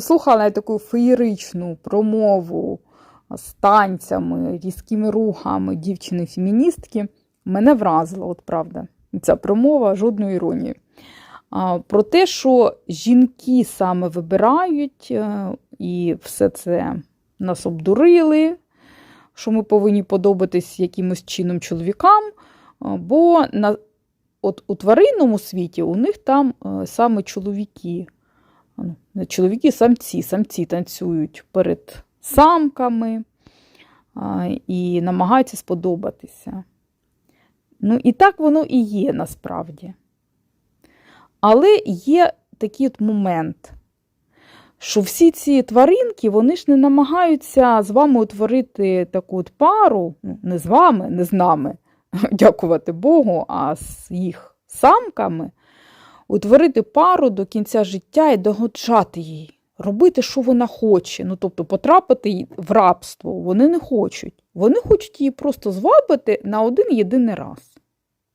Слухала я таку феєричну промову з танцями, різкими рухами дівчини-феміністки. Мене вразило, от правда. Ця промова жодної іронії. Про те, що жінки саме вибирають, е, і все це нас обдурили, що ми повинні подобатись якимось чином чоловікам. Бо на, от у тваринному світі у них там е, саме чоловіки. Чоловіки самці, самці танцюють перед самками і намагаються сподобатися. Ну, і так воно і є насправді. Але є такий от момент, що всі ці тваринки, вони ж не намагаються з вами утворити таку от пару, ну, не з вами, не з нами, дякувати Богу, а з їх самками, утворити пару до кінця життя і догоджати їй, робити, що вона хоче. Ну, тобто потрапити в рабство вони не хочуть. Вони хочуть її просто звабити на один єдиний раз.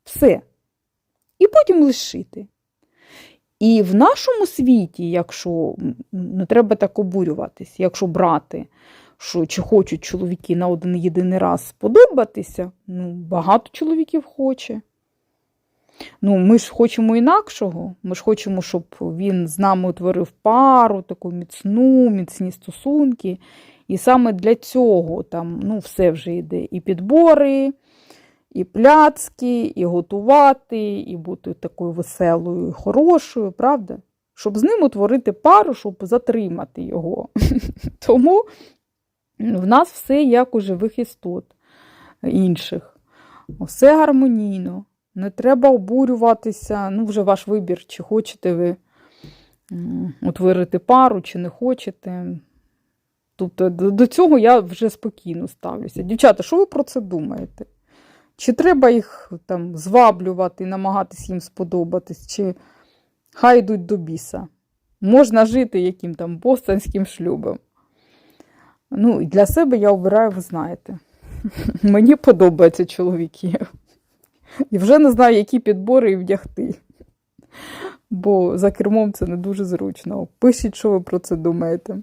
Все. І потім лишити. І в нашому світі, якщо не треба так обурюватись, якщо брати, що чи хочуть чоловіки на один єдиний раз сподобатися, ну, багато чоловіків хоче. Ну, ми ж хочемо інакшого. Ми ж хочемо, щоб він з нами утворив пару, таку міцну, міцні стосунки. І саме для цього там ну, все вже йде. І підбори, і пляцки, і готувати, і бути такою веселою, хорошою, правда? Щоб з ним утворити пару, щоб затримати його. Тому в нас все як у живих істот інших. Все гармонійно. Не треба обурюватися. Ну, вже ваш вибір, чи хочете ви утворити пару, чи не хочете. Тобто до цього я вже спокійно ставлюся. Дівчата, що ви про це думаєте? Чи треба їх там зваблювати намагатись їм сподобатись, чи хай йдуть до біса? Можна жити яким там бостанським шлюбом. Ну, для себе я обираю, ви знаєте. Мені подобаються чоловіки. І вже не знаю, які підбори і вдягти. Бо за кермом це не дуже зручно. Пишіть, що ви про це думаєте.